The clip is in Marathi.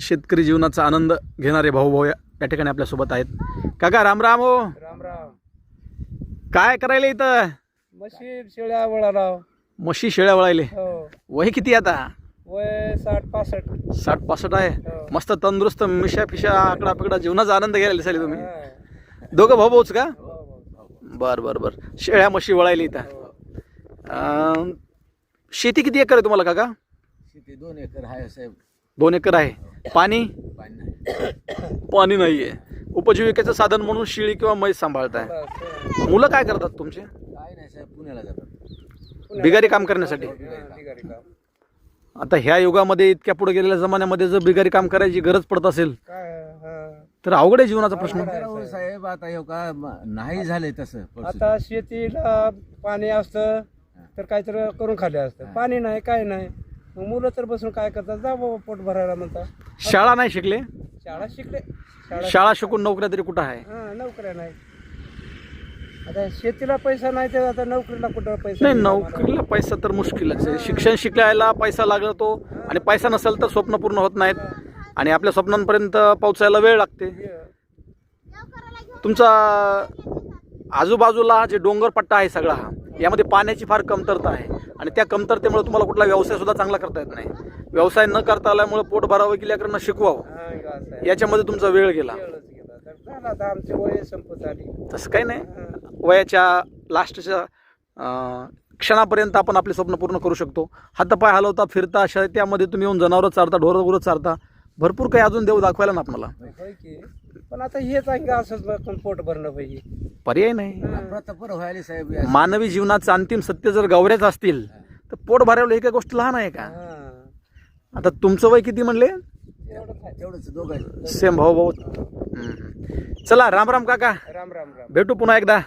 शेतकरी जीवनाचा आनंद घेणारे भाऊ भाऊ या या ठिकाणी आपल्यासोबत आहेत. काका राम राम हो. राम राम. काय करायला इथं? म्हशी शेळ्या वळाला म्हशी शेळ्या वळायले. हो. वय किती आता? वय साठ पासष्ट साठ पासष्ट आहे. हो. मस्त तंदुरुस्त मिशा फिशा आकडा पिकडा जीवनाचा आनंद घ्यायला दिसायले तुम्ही. हा. दोघं भाऊ भाऊच का. बर बर बर. शेळ्या म्हशी वळायला इथं. अं, शेती किती एकर आहे तुम्हाला काका? शेती दोन एकर आहे साहेब. दोन एकर आहे. पाणी? पाणी नाही पाणी नाहीये. उपजीविकेचं साधन म्हणून शिळी किंवा म्हैस सांभाळताय. बस. मुलं काय करतात तुमचे? काय नाही साहेब पुण्याला जातात. बिगारी काम करण्यासाठी? हा, बिगारी काम. आता ह्या युगामध्ये इतक्या पुढे गेलेल्या जमान्यामध्ये जर बिगारी काम करायची गरज पडत असेल हा. तर अवघड आहे जीवनाचा प्रश्न. आहे. राहू साहेब आता हे का नाही झाले तसं. आता शेतीला पाणी असतं तर काहीतरी करून खाल्ले असतं. पाणी नाही काय नाही. मग मुलं तर बसून काय करतात? जा बाबा पोट भरायला म्हणतात. शाळा नाही शिकले? शाळा शिकले. शाळा शिकून नोकऱ्या तरी कुठं आहे? हा नोकऱ्या नाही. आता शेतीला पैसा नाही तर आता नोकरीला कुठं पैसा नाही? नोकरीला पैसा तर मुश्किलच आहे. शिक्षण शिकायला पैसा लागतो आणि पैसा नसेल तर स्वप्न पूर्ण होत नाहीत. आणि आपल्या स्वप्नांपर्यंत पोहोचायला वेळ लागते. हे, तुमचा आजूबाजूला जे डोंगर पट्टा आहे सगळा हा यामध्ये पाण्याची फार कमतरता आहे. आणि त्या कमतरतेमुळे तुम्हाला कुठला व्यवसाय सुद्धा चांगला करता येत नाही. व्यवसाय न करता आल्यामुळे पोट भरावं की लेकरांना शिकवावं. याच्यामध्ये तुमचा वेळ गेला. तसं काही नाही. वयाच्या लास्टच्या क्षणापर्यंत आपण आपले स्वप्न पूर्ण करू शकतो. हातपाय हलवता फिरता त्यामध्ये तुम्ही येऊन जनावरं चारता ढोरं गुरं चारता. भरपूर काही अजून देऊ दाखवायला ना आपल्याला. पण आता हेच आहे का असंच पोट भरणं पाहिजे. पर्याय नाही. प्रथा बरं व्हायला साहेब या- मानवी जीवनाचं अंतिम सत्य जर गौऱ्याच असतील तर पोट भरावलं ही काही गोष्ट लहान आहे का? आता तुमचं वय किती म्हणले. तेवढंच सेम भाऊ भाऊ. हम्म. चला राम राम काका. राम राम राम. भेटू पुन्हा एकदा.